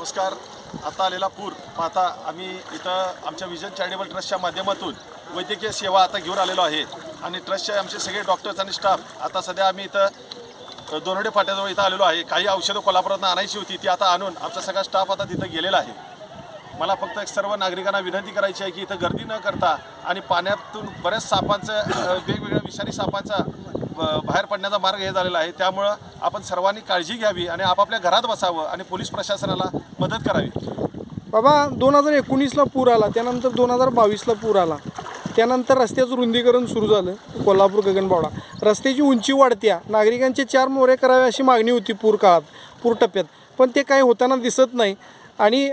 नमस्कार. आता आलेला पूर. पाहता आम्ही इथं आमच्या विजन चॅरिटेबल ट्रस्टच्या माध्यमातून वैद्यकीय सेवा आता घेऊन आलेलो आहे. आणि ट्रस्टचे आमचे सगळे डॉक्टर्स आणि स्टाफ आता सध्या आम्ही इथं दोनडे फाट्याजवळ इथं आलेलो आहे. काही औषधं कोल्हापुरातून आणायची होती ती आता आणून आमचा सगळा स्टाफ आता तिथं गेलेला आहे. मला फक्त एक सर्व नागरिकांना विनंती करायची आहे की इथं गर्दी न करता आणि पाण्यातून बऱ्याच सापांचं वेगवेगळ्या विषारी सापांचा बाहेर पडण्याचा मार्ग हे झालेला आहे. त्यामुळं आपण सर्वांनी काळजी घ्यावी आणि आपापल्या घरात बसावं आणि पोलीस प्रशासनाला मदत करावी. बाबा दोन हजार एकोणीसला पूर आला त्यानंतर दोन हजार बावीसला पूर आला. त्यानंतर रस्त्याचं रुंदीकरण सुरू झालं कोल्हापूर गगनबावडा. रस्त्याची उंची वाढत्या नागरिकांचे चार मोरे करावे अशी मागणी होती पूर काळात पूर टप्प्यात. पण ते काही होताना दिसत नाही. आणि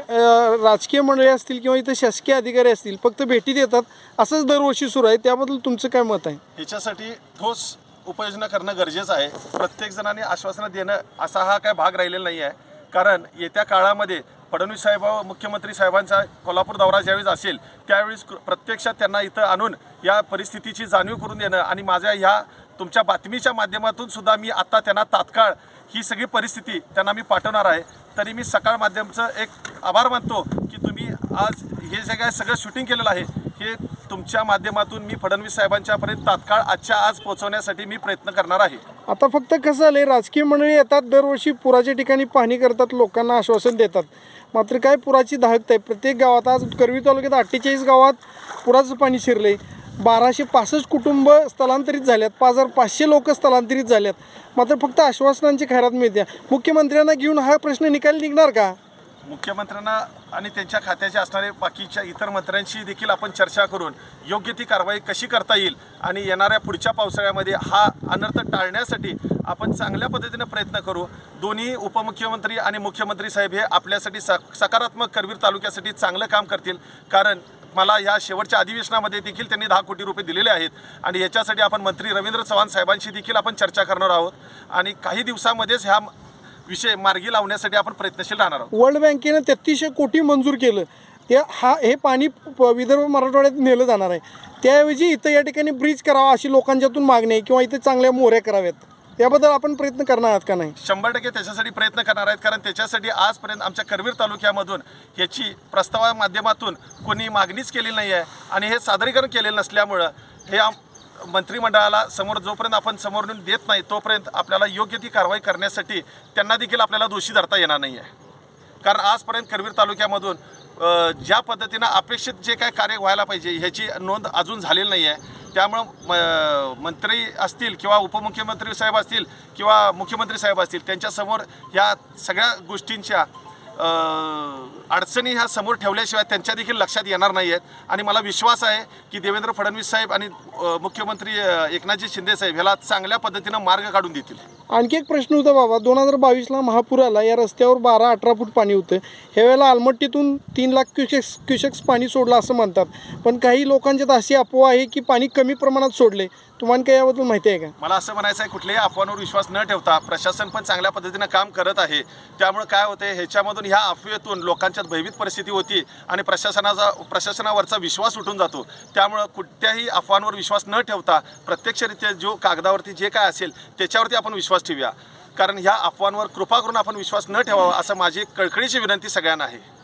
राजकीय मंडळी असतील किंवा इथं शासकीय अधिकारी असतील फक्त भेटी देतात. असंच दरवर्षी सुरू आहे. त्याबद्दल तुमचं काय मत आहे? ह्याच्यासाठी ठोस उपाययोजना करणं गरजेचं आहे. प्रत्येक जणांनी आश्वासनं देणं असा हा काय भाग राहिलेला नाही आहे. कारण येत्या काळामध्ये फडणवीस साहेब व मुख्यमंत्री साहेबांचा कोल्हापूर दौरा ज्यावेळेस असेल त्यावेळेस प्रत्यक्षात त्यांना इथं आणून या परिस्थितीची जाणीव करून देणं आणि माझ्या ह्या तुमच्या बातमीच्या माध्यमातून सुद्धा मी आता त्यांना तात्काळ ही सगळी परिस्थिती त्यांना मी पाठवणार आहे. तरी मी सकाळ माध्यमचं एक आभार मानतो की तुम्ही आज हे जे काय सगळं शूटिंग केलेलं आहे हे तुमच्या माध्यमातून मी फडणवीस साहेबांच्यापर्यंत तात्काळ आजच्या आज पोहोचवण्यासाठी मी प्रयत्न करणार आहे. आता फक्त कसं झालं राजकीय मंडळी येतात दरवर्षी पुराच्या ठिकाणी पाहणी करतात लोकांना आश्वासन देतात. मात्र काय पुराची दाहकता आहे? प्रत्येक गावात आज करवी तालुक्यात अठ्ठेचाळीस गावात पुराचं पाणी शिरले बाराशे पासष्ट कुटुंब स्थलांतरित झाल्यात. पाच हजार पाचशे लोक स्थलांतरित झाल्यात. मात्र फक्त आश्वासनांची खैरात मिळते मुख्यमंत्र्यांना घेऊन हा प्रश्न निकाल निघणार का? मुख्यमंत्र्यांना आणि त्यांच्या खात्याचे असणारे बाकीच्या इतर मंत्र्यांशी देखील आपण चर्चा करून योग्य ती कारवाई कशी करता येईल आणि येणाऱ्या पुढच्या पावसाळ्यामध्ये हा अनर्थ टाळण्यासाठी आपण चांगल्या पद्धतीने प्रयत्न करू. दोन्ही उपमुख्यमंत्री आणि मुख्यमंत्री साहेब हे आपल्यासाठी स सकारात्मक करवीर तालुक्यासाठी चांगलं काम करतील. कारण मला या शेवटच्या अधिवेशनामध्ये देखील त्यांनी दहा कोटी रुपये दिलेले आहेत आणि याच्यासाठी आपण मंत्री रवींद्र चव्हाण साहेबांशी देखील आपण चर्चा करणार आहोत. आणि काही दिवसामध्येच ह्या विषय मार्गी लावण्यासाठी आपण प्रयत्नशील राहणार आहोत. वर्ल्ड बँकेनं तेहतीसशे कोटी मंजूर केलं. ते हा हे पाणी प- विदर्भ मराठवाड्यात नेलं जाणार आहे. त्याऐवजी इथं या ठिकाणी ब्रिज करावा अशी लोकांच्यातून मागणी आहे किंवा इथे चांगल्या मोऱ्या कराव्यात. याबद्दल आपण प्रयत्न करणार आहात का नाही? शंभर टक्के त्याच्यासाठी प्रयत्न करणार आहेत कारण त्याच्यासाठी आजपर्यंत आमच्या करवीर तालुक्यामधून ह्याची प्रस्तावा माध्यमातून कोणी मागणीच केलेली नाही आहे आणि हे सादरीकरण केलेलं नसल्यामुळं हे आम मंत्रिमंडळाला समोर जोपर्यंत आपण समोर नेऊन देत नाही तोपर्यंत आपल्याला योग्य ती कारवाई करण्यासाठी त्यांना देखील आपल्याला दोषी धरता येणार नाही आहे कारण आजपर्यंत करवीर तालुक्यामधून ज्या पद्धतीनं अपेक्षित जे काय कार्य व्हायला पाहिजे ह्याची नोंद अजून झालेली नाही आहे त्यामुळं म- मंत्री असतील किंवा उपमुख्यमंत्री साहेब असतील किंवा मुख्यमंत्री साहेब असतील त्यांच्यासमोर ह्या सगळ्या गोष्टींच्या अडचणी ह्या समोर ठेवल्याशिवाय त्यांच्या देखील लक्षात येणार नाही आहेत आणि मला विश्वास आहे की देवेंद्र फडणवीस साहेब आणि मुख्यमंत्री एकनाथजी शिंदे साहेब ह्याला चांगल्या पद्धतीनं मार्ग काढून देतील. आणखी एक प्रश्न होता बाबा दोन हजार बावीसला महापूर आला या रस्त्यावर बारा अठरा फूट पाणी होतं. ह्यावेळेला आलमट्टीतून तीन लाख क्युसेक्स क्युसेक्स पाणी सोडलं असं म्हणतात. पण काही लोकांच्यात अशी अफवा आहे की पाणी कमी प्रमाणात सोडले तुम्हाला काही याबद्दल माहिती आहे का? मला असं म्हणायचं आहे कुठल्याही अफवांवर विश्वास न ठेवता प्रशासन पण चांगल्या पद्धतीनं काम करत आहे. त्यामुळे काय होते ह्याच्यामधून ह्या अफवेतून लोकांच्यात भयभीत परिस्थिती होती आणि प्रशासनाचा प्रशासनावरचा विश्वास उठून जातो. त्यामुळं कुठल्याही अफवांवर विश्वास न ठेवता प्रत्यक्षरित्या जो कागदावरती जे काय असेल त्याच्यावरती आपण विश्वास ठेवूया. कारण ह्या अफवांवर कृपा करून आपण विश्वास न ठेवावा असं माझी कळकळीची विनंती सगळ्यांना आहे.